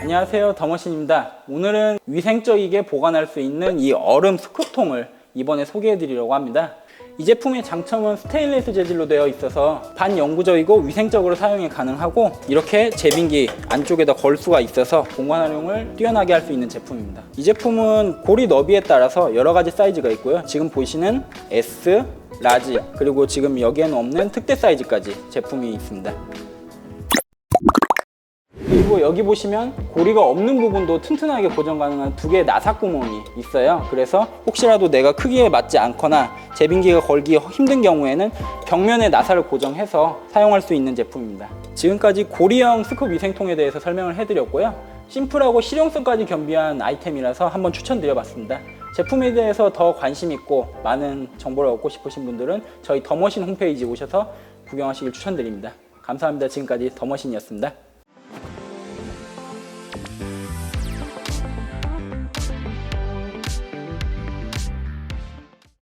안녕하세요 더머신입니다. 오늘은 위생적이게 보관할 수 있는 이 얼음 스쿠통을 이번에 소개해 드리려고 합니다. 이 제품의 장점은 스테인리스 재질로 되어 있어서 반영구적이고 위생적으로 사용이 가능하고 이렇게 제빙기 안쪽에다 걸 수가 있어서 공간 활용을 뛰어나게 할 수 있는 제품입니다. 이 제품은 고리 너비에 따라서 여러 가지 사이즈가 있고요. 지금 보시는 S, 라지 그리고 지금 여기에는 없는 특대 사이즈까지 제품이 있습니다 그리고 여기 보시면 고리가 없는 부분도 튼튼하게 고정 가능한 두 개의 나사 구멍이 있어요. 그래서 혹시라도 내가 크기에 맞지 않거나 제빙기가 걸기 힘든 경우에는 벽면에 나사를 고정해서 사용할 수 있는 제품입니다. 지금까지 고리형 스쿱 위생통에 대해서 설명을 해드렸고요. 심플하고 실용성까지 겸비한 아이템이라서 한번 추천드려봤습니다. 제품에 대해서 더 관심 있고 많은 정보를 얻고 싶으신 분들은 저희 더머신 홈페이지 오셔서 구경하시길 추천드립니다. 감사합니다. 지금까지 더머신이었습니다.